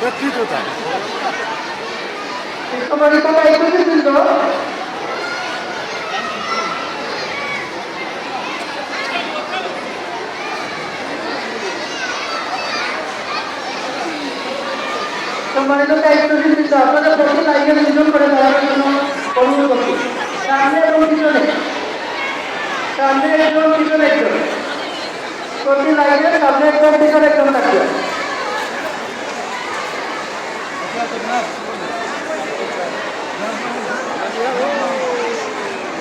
ব্যক্তি কোথায় সম্মানিত দায়িত্ববৃন্দ আপনাদের প্রতি লাইনে দুজন করে দাঁড়ানোর জন্য অনুরোধ করছি সামনে এবং পিছনে। সামনে একজন পিছনে একজন। প্রতি লাইনে সামনে একজন, পিছনে একজন থাকবে।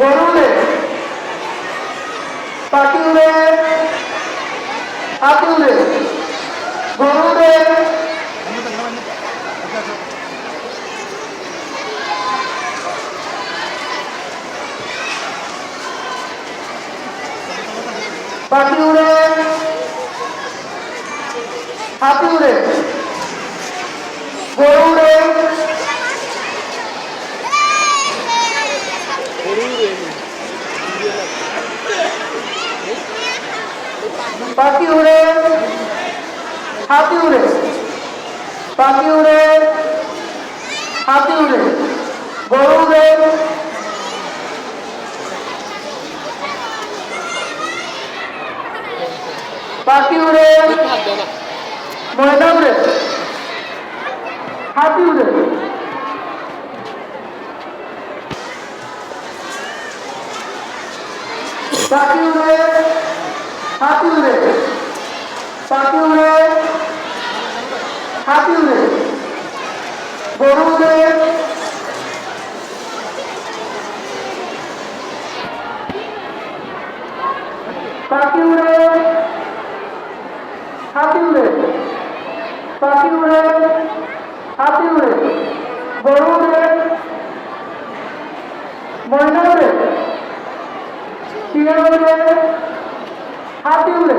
গরুরে বাকিউরে হাতিউরে গরুরে বাকি উড়ে হাতি পাখি উড়ে। হাতি উড়ে। পাখি উড়ে। হাতি উড়ে। গরু উড়ে। পাখি উড়ে। ময়না উড়ে। হাতি উড়ে। পাখি উড়ে। হাতি উড়ে পাখি উড়ে হাতি উড়ে গরু উড়ে পাখি উড়ে হাতি উড়ে পাখি উড়ে হাতি উড়ে গরু উড়ে ময়না উড়ে শিয়াল উড়ে হাতি উড়ে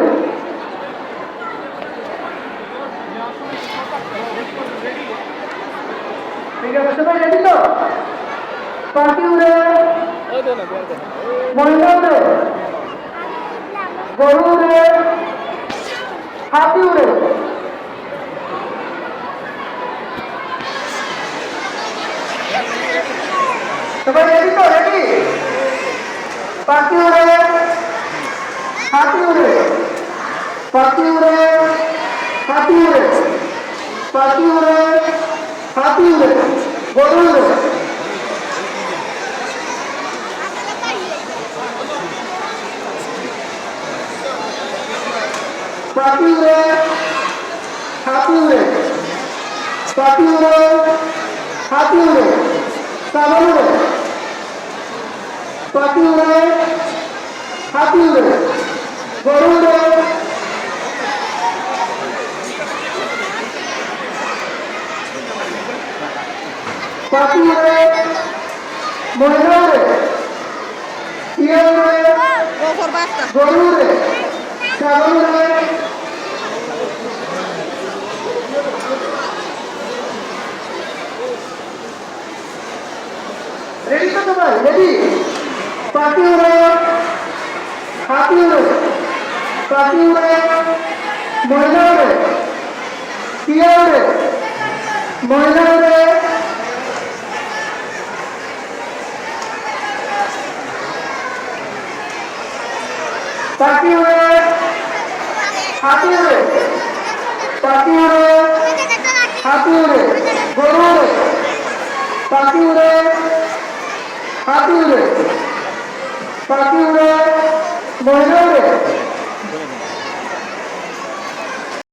ঠিক আছে সবাই রেডি তো? পাখি উড়ে ময়না উড়ে গরু উড়ে হাতি উড়ে। সবাই রেডি তো রেডি পাখি উড়ে হাতি উড়ে। পাখি উড়ে হাতি উড়ে। পাখি উড়ে হাতি উড়ে। গরু উড়ে পাখি উড়ে হাতি উড়ে পাখি উড়ে হাতি উড়ে সাগর উড়ে পাখি উড়ে হাতি উড়ে গরু উড়ে পাখি উড়ে মহিলা উড়ে শিয়াল উড়ে গরু উড়ে ছাগল উড়ে রেডি তো সবাই? রেডি পাখি উড়ে। হাতি উড়ে। পাখি উড়ে। মহিলা উড়ে টিয়া উড়ে মহিলা উড়ে পাখি উড়ে হাতি উড়ে পাখি উড়ে হাতি উড়ে গরু উড়ে পাখি উড়ে হাতি উড়ে পাখি উড়ে মহিলা